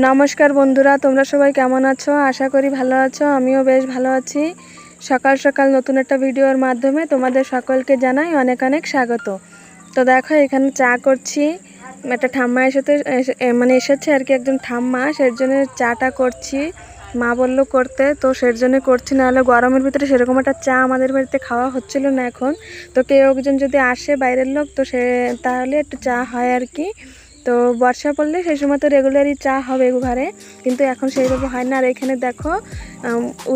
নমস্কার বন্ধুরা, তোমরা সবাই কেমন আছো? আশা করি ভালো আছো, আমিও বেশ ভালো আছি। সকাল সকাল নতুন একটা ভিডিওর মাধ্যমে তোমাদের সকলকে জানাই অনেক অনেক স্বাগত। তো দেখো, এখানে চা করছি। একটা ঠাম্মা এসেতে, এসে- মানে এসেছে আর কি একজন ঠাম্মা সের জন্য চাটা করছি। মা বলল করতে, তো সের জন্য করছি, নাহলে গরমের ভিতরে সেরকম একটা চা আমাদের বাড়িতে খাওয়া হচ্ছিল না এখন। তো কেউ একজন যদি আসে বাইরের লোক, তো সে, তাহলে একটু চা হয় আর কি। তো বর্ষা পড়লে সেই সময় তো রেগুলারই চা হবে ঘরে, কিন্তু এখন সেইভাবে হয় না। আর এখানে দেখো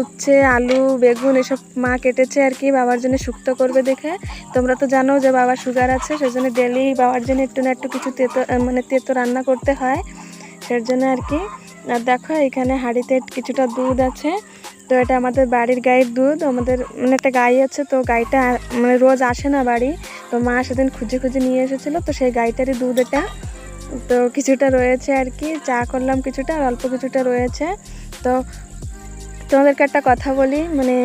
উচ্ছে, আলু, বেগুন এসব মা কেটেছে আর কি, বাবার জন্য শুক্তো করবে দেখে। তোমরা তো জানো যে বাবার সুগার আছে, সেজন্য ডেলি বাবার জন্য একটু না একটু কিছু তেতো মানে তেতো রান্না করতে হয়। সের জন্য আর কি। আর দেখো, এখানে হাঁড়িতে কিছুটা দুধ আছে। তো এটা আমাদের বাড়ির গায়ের দুধ, আমাদের মানে একটা গাই আছে, তো গাইটা মানে রোজ আসে না বাড়ি। তো মা সেদিন খুঁজে খুঁজে নিয়ে এসেছিল, তো সেই গাইটারই দুধ এটা। তো কিছুটা রয়েছে আর কি, চা করলাম কিছুটা আর অল্প কিছুটা রয়েছে। তো তোমাদেরকে একটা কথা বলি মানে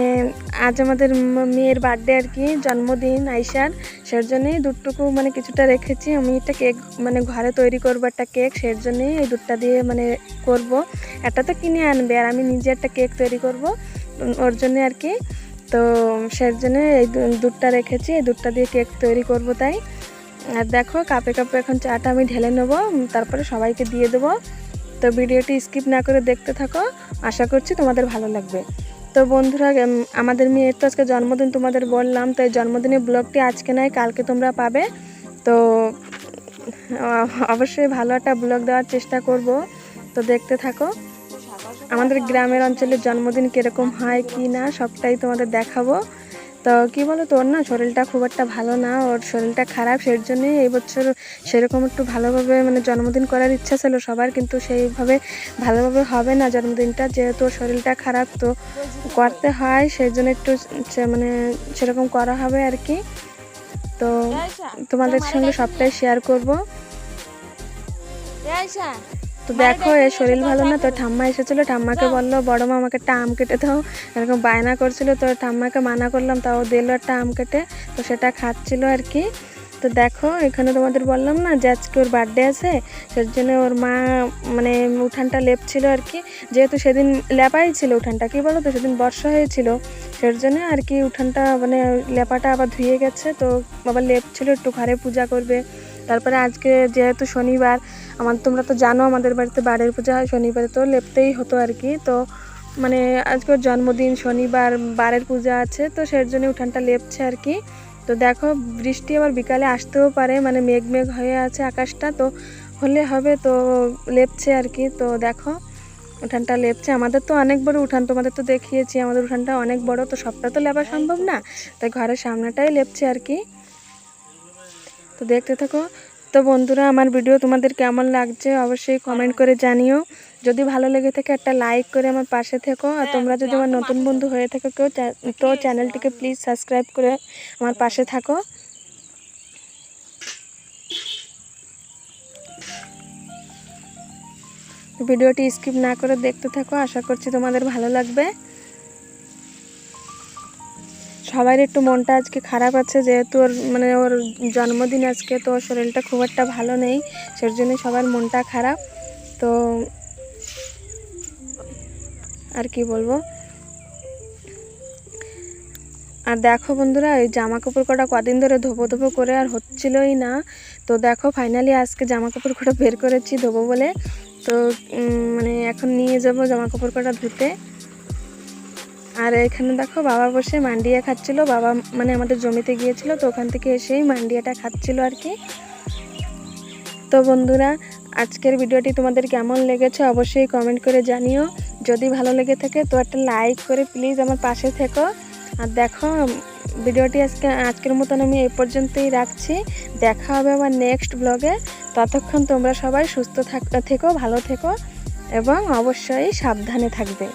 আজ আমাদের মেয়ের বার্থডে আর কি, জন্মদিন আইসার সের জন্যই দুধটুকু মানে কিছুটা রেখেছি। আমি একটা কেক মানে ঘরে তৈরি করব একটা কেক সের জন্যই এই দুধটা দিয়ে মানে করব। একটা তো কিনে আনবে আর আমি নিজে একটা কেক তৈরি করব ওর জন্যে আর কি। তো সের জন্য এই দুধটা রেখেছি, এই দুধটা দিয়ে কেক তৈরি করব তাই। আর দেখো, কাপে কাপে এখন চাটা আমি ঢেলে নেব, তারপরে সবাইকে দিয়ে দেবো। তো ভিডিওটি স্কিপ না করে দেখতে থাকো, আশা করছি তোমাদের ভালো লাগবে। তো বন্ধুরা আমাদের মেয়ের তো আজকে জন্মদিন তোমাদের বললাম তো এই জন্মদিনের ব্লগটি আজকে নয়, কালকে তোমরা পাবে। তো, অবশ্যই ভালো একটা ব্লগ দেওয়ার চেষ্টা করব। তো দেখতে থাকো, আমাদের গ্রামের অঞ্চলে জন্মদিন কীরকম হয় কি না, সবটাই তোমাদের দেখাবো। তো কি বলো তোর না শরীরটা খুব একটা ভালো না ওর শরীরটা খারাপ সেই জন্যই এই বছর সেরকম একটু ভালোভাবে মানে জন্মদিন করার ইচ্ছা ছিল সবার কিন্তু সেইভাবে ভালোভাবে হবে না জন্মদিনটা যেহেতু ওর শরীরটা খারাপ তো করতে হয় সেই জন্য একটু মানে সেরকম করা হবে আর কি। তো তোমাদের সঙ্গে সবটাই শেয়ার করব। তো দেখো এর শরীর ভালো না? তো ঠাম্মা এসেছিল, ঠাম্মাকে বলল, বড় মা, আমাকে একটা আম কেটে দাও। এরকম বায়না করছিল, তো ঠাম্মাকে মানা করলাম, তাও দিল একটা আম কেটে, তো সেটা খাচ্ছিল আর কি। তো দেখো, এখানে তোমাদের বললাম না যে আজকে ওর বার্থডে আছে সেই জন্য ওর মা মানে উঠানটা লেপছিল আর কি। যেহেতু সেদিন লেপাই ছিল উঠানটা, কি বলো তো? সেদিন বর্ষা হয়েছিল সেই জন্য আর কি উঠানটা মানে লেপাটা আবার ধুয়ে গেছে, তো বাবা লেপছিল, একটু ঘরে পূজা করবে। তারপরে আজকে যেহেতু শনিবার আমার তোমরা তো জানো আমাদের বাড়িতে বাড়ির পূজা হয় শনিবারে তো লেপতেই হতো আর কি। তো মানে আজকে ওর জন্মদিন শনিবার বারের পূজা আছে তো সেই জন্য উঠানটা লেপছে আর কি। তো দেখো বৃষ্টি আবার বিকালে আসতেও পারে মানে মেঘ মেঘ হয়ে আছে আকাশটা তো হলে হবে তো লেপছে আর কি। তো দেখো উঠানটা লেপছে। আমাদের তো অনেক বড় উঠান তোমাদের তো দেখিয়েছি আমাদের উঠানটা অনেক বড় তো সবটা তো লেপা সম্ভব না। তাই ঘরের সামনেটাই লেপছে আর কি। তো দেখতে থাকো। তো বন্ধুরা আমার ভিডিও তোমাদের কেমন লাগছে অবশ্যই কমেন্ট করে জানিও। যদি ভালো লেগে থাকে একটা লাইক করে আমার পাশে থেকো। আর তোমরা যদি আমার নতুন বন্ধু হয়ে থাকো কেউ তো চ্যানেলটিকে প্লিজ সাবস্ক্রাইব করে আমার পাশে থাকো। ভিডিওটি স্কিপ না করে দেখতে থাকো। আশা করছি তোমাদের ভালো লাগবে। সবার একটু মনটা আজকে খারাপ আছে, যেহেতু ওর মানে ওর জন্মদিন আজকে, তো ওর শরীরটা খুব একটা ভালো নেই সেই জন্য সবার মনটা খারাপ। তো আর কি বলব? আর দেখো বন্ধুরা, এই জামা কাপড় কটা কদিন ধরে ধোবো ধোবো করে আর হচ্ছিলই না। তো দেখো ফাইনালি আজকে জামা কাপড় কটা বের করেছি ধোবো বলে। তো মানে এখন নিয়ে যাব জামা কাপড় কটা ধুতে। আর এখানে দেখো বাবা বসে মান্ডিয়া খাচ্ছিল, বাবা মানে আমাদের জমিতে গিয়েছিল তো ওখান থেকে এসেই মান্ডিয়াটা খাচ্ছিল আর কি। তো বন্ধুরা, আজকের ভিডিওটি তোমাদের কেমন লেগেছে অবশ্যই কমেন্ট করে জানিও। যদি ভালো লেগে থাকে তো একটা লাইক করে প্লিজ আমার পাশে থেকো। আর দেখো, ভিডিওটি আজকে, আজকের মতন আমি এই পর্যন্তই রাখছি। দেখা হবে আমার নেক্সট ব্লগে ততক্ষণ তোমরা সবাই সুস্থ থাক, থেকো, ভালো থেকো এবং অবশ্যই সাবধানে থাকবে।